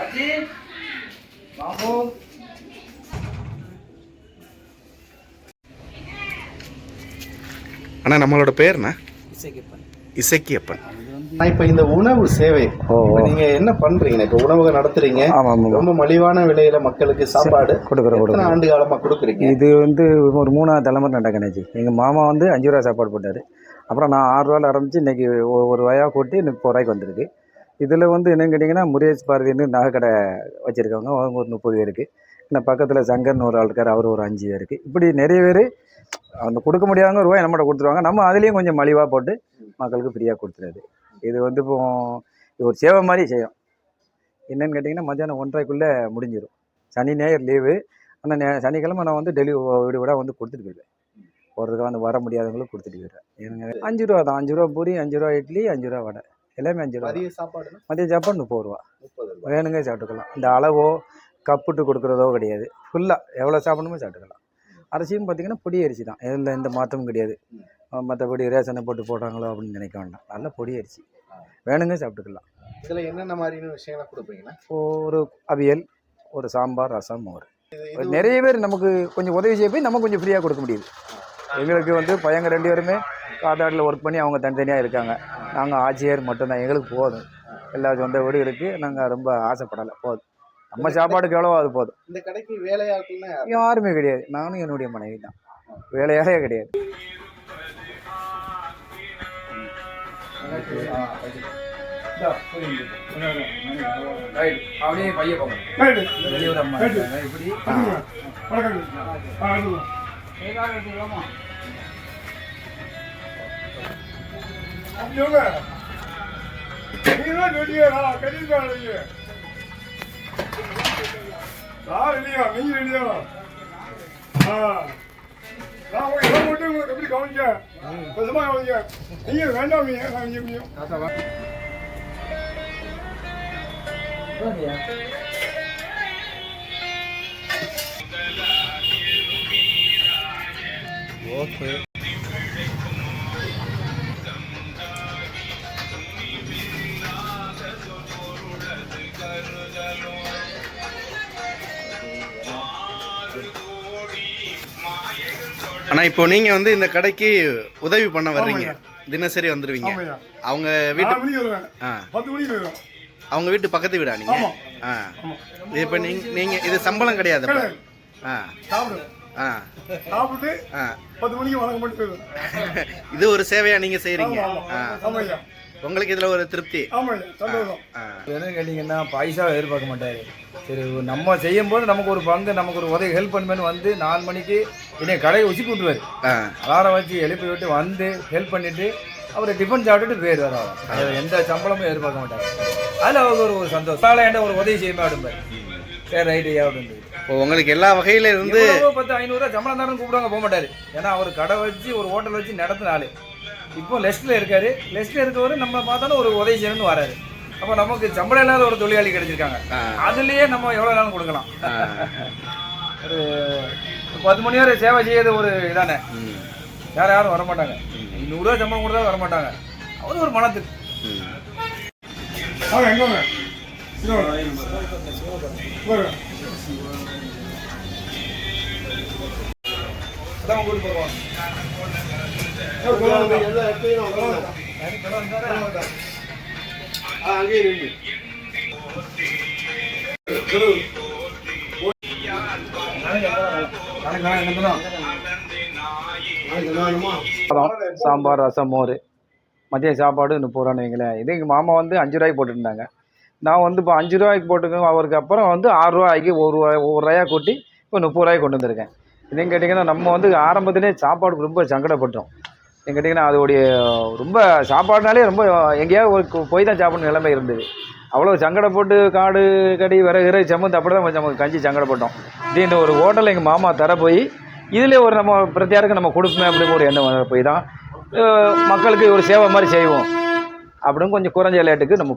அஜி மாமு அண்ணா நம்மளோட பேர்ண்ணா இசைக்கப்பன் இசக்கியப்பன். இப்ப இந்த உணவு சேவை இப்ப நீங்க என்ன பண்றீங்க? இப்ப உணவகம் நடத்துறீங்க. ஆமாம் ரொம்ப மலிவான விலையில மக்களுக்கு சாப்பாடு. கொடுக்குறோம் ஆண்டு காலமா கொடுக்குறீங்க? இது வந்து ஒரு மூணாவது தலைமுறை நடக்கணுச்சு எங்கள் மாமா வந்து அஞ்சு ரூபா சாப்பாடு போட்டார். அப்புறம் நான் ஆறுரூவாவில் ஆரம்பித்து இன்றைக்கி ஒரு ரூபாயாக கூட்டி முப்பது ரூபாய்க்கு வந்திருக்கு. இதில் வந்து என்னென்னு கேட்டிங்கன்னா முருகேஷ் பாரதின்னு நகைக்கடை வச்சுருக்கவங்க அவங்க ஒரு முப்பது பேருக்கு. இன்னும் பக்கத்தில் சங்கர்னு ஒரு ஆள் இருக்கார் அவர் ஒரு அஞ்சு பேருக்கு. இப்படி நிறைய பேர் அந்த கொடுக்க முடியாதவங்க ரூபாய் நம்மகிட்ட கொடுத்துருவாங்க. நம்ம அதுலேயும் கொஞ்சம் மலிவாக போட்டு மக்களுக்கு ஃப்ரீயாக கொடுத்துருது இது வந்து இப்போ ஒரு சேவை மாதிரி செய்யும். என்னென்னு கேட்டிங்கன்னா மத்தியானம் ஒன்றரைக்குள்ளே முடிஞ்சிடும் சனி ஞாயிறு லீவு ஆனால் நே சனிக்கிழமை நான் வந்து டெலிவரி வீடு வீடாக வந்து கொடுத்துட்டு போயிடுவேன். ஒருத்தருக்கு வந்து வர முடியாதவங்களுக்கு கொடுத்துட்டு எனக்கு அஞ்சு ரூபா தான். அஞ்சு ரூபா பூரி அஞ்சு ரூபா இட்லி அஞ்சு ரூபா வடை. எல்லாமே அஞ்சு ரூபா மதிய சாப்பாடுனா? மதிய சாப்பாடு முப்பது ரூபா. வேணுங்க சாப்பிட்டுக்கலாம். இந்த அளவோ கப்புட்டு கொடுக்குறதோ கிடையாது. ஃபுல்லாக எவ்வளோ சாப்பிடணுமோ சாப்பிட்டுக்கலாம். அரிசியும் பார்த்தீங்கன்னா பொடி அரிசி தான். இதில் எந்த மாற்றமும் கிடையாது. மற்றபடி ரேஷனை போட்டு போடுறாங்களோ அப்படின்னு நினைக்க வேண்டாம். நல்ல பொடி அரிசி. வேணுங்க சாப்பிட்டுக்கலாம். இதுல என்னென்ன மாதிரியான விஷயங்களை கொடுப்பீங்கன்னா? ஒரு அவியல் ஒரு சாம்பார் ரசம் மோர். நிறைய பேர் நமக்கு கொஞ்சம் உதவி செய்ய போய் நம்ம கொஞ்சம் ஃப்ரீயாக கொடுக்க முடியுது. எங்களுக்கு வந்து பையங்க ரெண்டு பேருமே காத்தாடில் ஒர்க் பண்ணி அவங்க தனித்தனியாக இருக்காங்க. நாங்கள் ஆட்சியர் மட்டும்தான். எங்களுக்கு போதும். எல்லா சொந்த வீடு இருக்குது நாங்கள் ரொம்ப ஆசைப்படலை. போதும். நம்ம சாப்பாடுக்கு எவ்வளோ அது போதும். இந்த கடைக்கு வேலையாட்கள்னா யாரு? யாருமே கிடையாது. நானும் என்னுடைய மனைவி தான். வேலையாலே கிடையாது. அப்படியே பைய போங்க வெளியூர் அம்மா இருக்காங்க. இப்படி அண்ணா இப்போ நீங்க வந்து இந்த கடைக்கு உதவி பண்ண வர்றீங்க. தினசரி வந்துருவீங்க. அவங்க வீட்டு ஆ. அவங்க வீட்டு பக்கத்து வீடா நீங்க? ஆ. இது இப்போ நீங்க நீங்க இது சம்பளம் கிடையாது அப்ப? ஆ. சாப்பிடு ஆ சாப்பிட்டு ஆ. பத்து மணிக்கு வணக்கம் பண்ணிட்டு இது ஒரு சேவையா நீங்க ஆமாய்யா. உங்களுக்கு இதுல ஒரு திருப்தி? என்னன்னு கேட்டிங்கன்னா பைசா எதிர்பார்க்க மாட்டார். சரி நம்ம செய்யும்போது நமக்கு ஒரு பங்கு நமக்கு ஒரு உதவி ஹெல்ப் பண்ணுமேனு வந்து நாலு மணிக்கு என்னை கடையை வச்சு கூட்டுவார். ஆ. அலாரம் வச்சு எழுப்பி விட்டு வந்து ஹெல்ப் பண்ணிட்டு அவர் டிஃபன் சாப்பிட்டுட்டு போயிடுவார் அவர். எந்த சம்பளமும் எதிர்பார்க்க மாட்டார். அதில் அவங்க ஒரு ஒரு சந்தோஷம் ஒரு உதவி செய்யுமா அப்படிம்பார். சரி ரைட்டு அப்படின்னு இப்போ உங்களுக்கு எல்லா வகையில இருந்து பத்து ஐநூறுரூவா சம்பளம் தரணும் கூப்பிடுவாங்க போக மாட்டாரு. ஏன்னா அவர் கடை வச்சு ஒரு ஹோட்டல் வச்சு நடத்தின ஆளு. இப்போ லெஸ்ட்ல இருக்காரு. லெஸ்ட்ல இருக்கவர் நம்ம பார்த்தாலும் ஒரு உதவி செய்யணும்னு வராரு. அப்போ நமக்கு சம்பளம் இல்லாத ஒரு தொழிலாளி கிடைச்சிருக்காங்க. அதுலயே நம்ம எவ்வளவு நாளும் கொடுக்கலாம். ஒரு பத்து மணி வரை சேவை செய்யறது ஒரு இதானே? வேற யாரும் வர மாட்டாங்க நூறுரூவா சம்பளம் கொடுத்தா வர மாட்டாங்க அவர் ஒரு மனத்துக்கு. எங்க அதான் கூட்டு போவோம் எல்லா அங்கேயே சாம்பார் ரசம் மோர். மதிய சாப்பாடு முப்பது ரூபான்னு வைங்களேன். இதே எங்கள் மாமா வந்து அஞ்சு ரூபாய்க்கு போட்டுருந்தாங்க. நான் வந்து இப்போ அஞ்சு ரூபாய்க்கு போட்டுக்கோங்க அவருக்கு அப்புறம் வந்து ஆறு ரூபாய்க்கு ஒரு ரூபாய் ஒரு ரூபாயா கூட்டி இப்போ முப்பது ரூபாய்க்கு கொண்டு வந்திருக்கேன். என்னன்னு கேட்டிங்கன்னா நம்ம வந்து ஆரம்பத்திலே சாப்பாடுக்கு ரொம்ப சங்கடப்பட்டோம். ஏன் கேட்டிங்கன்னா அதோடைய ரொம்ப சாப்பாடுனாலே ரொம்ப எங்கேயாவது ஒரு போய் தான் சாப்பிடணும் நிலைமை இருந்தது. அவ்வளோ சங்கடப்பட்டு காடு கடி விறகு சம்மந்து அப்படி தான் கொஞ்சம் நமக்கு கஞ்சி சங்கடப்பட்டோம். திடீர்னு ஒரு ஹோட்டலில் எங்கள் மாமா தர போய் இதில் ஒரு நம்ம பிரத்தியாருக்கு நம்ம கொடுப்போமே அப்படின்னு ஒரு எண்ணம் போய் தான் மக்களுக்கு ஒரு சேவை மாதிரி செய்வோம். அப்படின்னு கொஞ்சம் குறைஞ்ச விளையாட்டுக்கு நம்ம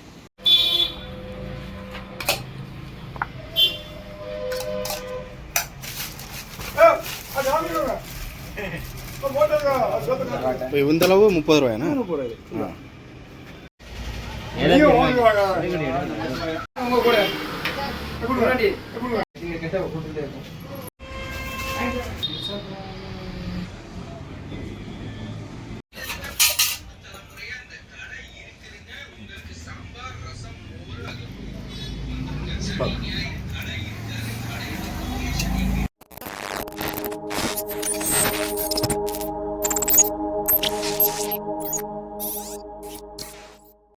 இப்ப இந்த அளவு முப்பது ரூபாயாண்ணா நீங்க வாங்குவாங்க.